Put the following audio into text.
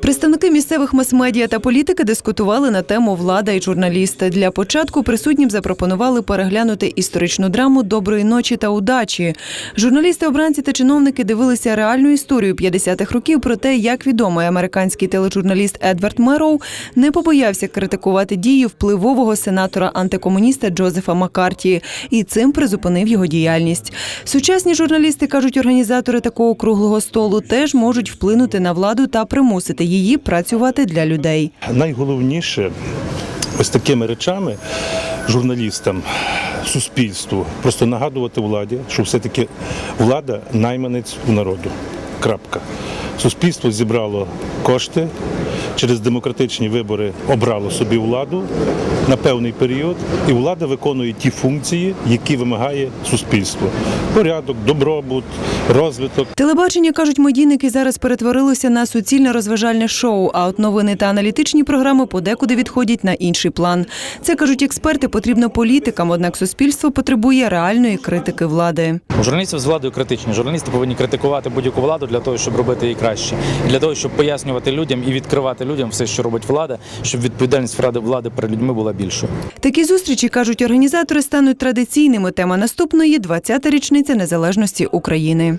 Представники місцевих мас-медіа та політики дискутували на тему влада і журналісти. Для початку присутнім запропонували переглянути історичну драму Доброї ночі та удачі. Журналісти, обранці та чиновники дивилися реальну історію 50-х років про те, як відомий американський тележурналіст Едвард Мероу не побоявся критикувати дії впливового сенатора антикомуніста Джозефа Маккарті і цим призупинив його діяльність. Сучасні журналісти кажуть, організатори такого круглого столу теж можуть вплинути на владу та примусити її працювати для людей. Найголовніше ось такими речами журналістам, суспільству просто нагадувати владі, що все-таки влада найманець у народу. Крапка. Суспільство зібрало кошти, через демократичні вибори обрало собі владу на певний період, і влада виконує ті функції, які вимагає суспільство: порядок, добробут, розвиток. Телебачення кажуть, медійники зараз перетворилося на суцільне розважальне шоу. А от новини та аналітичні програми подекуди відходять на інший план. Це кажуть експерти, потрібно політикам, однак суспільство потребує реальної критики влади. У журналістів з владою критичні. Журналісти повинні критикувати будь-яку владу для того, щоб робити її краще, і для того, щоб пояснювати людям і відкривати людям все, що робить влада, щоб відповідальність влади влади перед людьми була більшою. Такі зустрічі кажуть організатори стануть традиційними. Тема наступної – 20-та річниця незалежності України.